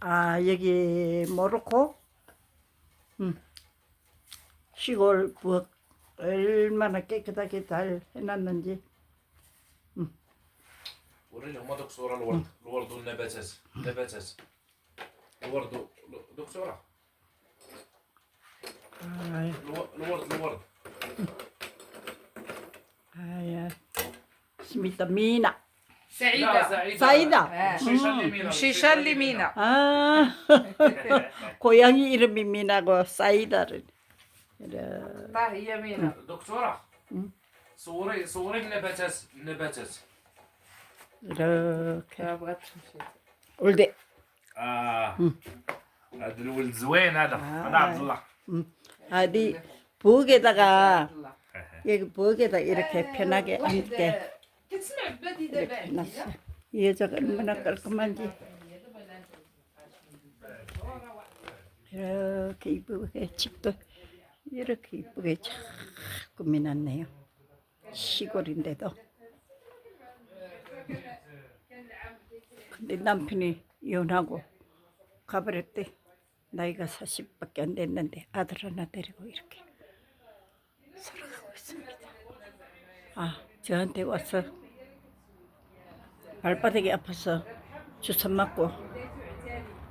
아 여기 모로코? 음. 시골 부엌 얼마나 깨끗하게 잘 해놨는지. 우리 엄마 독소라 로월 로월 돈 내배체스 내배체스 로월 도 독소라 로월 로월 로월 아야 스미타 미나 سعيدة 사이다 مشيشة اليمين مشيشة اللي مينا 아 고양이 이름이 미나고 사이다를 이래. طاه هي مينا دكتورة صوري صوري النباتات النباتات 이렇게 بغات تمشي 올대 اه هذا الولد زوين هذا آه. انا عبد الله 아디 부엌에다가 الله 여기 부엌에다 이렇게 편하게 앉게 이 여자가 얼마나 깔끔한지 이렇게 이쁘게 집도 이렇게 이쁘게 잘 꾸며놨네요 시골인데도 근데 남편이 이혼하고 가버렸대 나이가 40밖에 안 됐는데 아들 하나 데리고 이렇게 살아가고 있습니다 아 저한테 와서 발바닥이 아파서 주사 맞고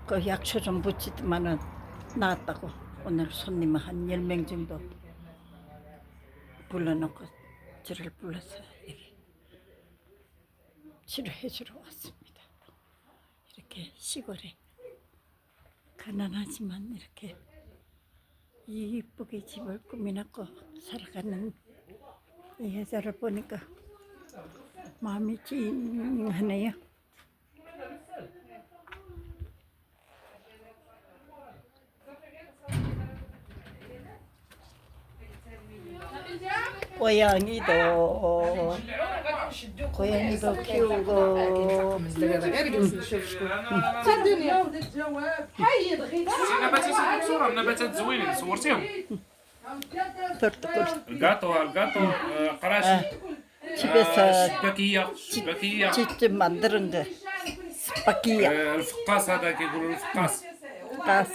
그 약초 좀 붙이더만은 나았다고 오늘 손님 한 10명 정도 불러놓고 저를 불러서 여기 치료해 주러 왔습니다. 이렇게 시골에 가난하지만 이렇게 이쁘게 집을 꾸며놓고 살아가는 이 여자를 보니까 마음이 찡하네요. 고양이도 고양이도 키우고 الدنيا ولد الجواب Gato, gato, 가라시. Eh, 집에서 스파키야, 스파키야. 직접 만드는 거. 스파키야. الفقاس هذاك يقولوا الفقاس. الفقاس.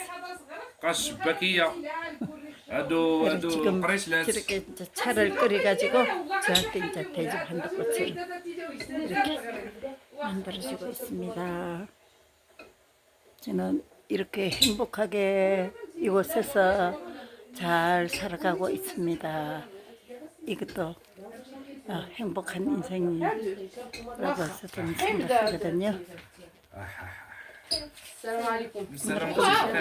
الفقاس شباكية. 아도 아도 이렇게 이제 차를 끓여가지고 저한테 이제 돼지 반도꽃을 이렇게 만들어주고 있습니다. 저는 이렇게 행복하게 이곳에서 잘 살아가고 있습니다. 이것도 어, 행복한 인생이라고 저는 생각하거든요.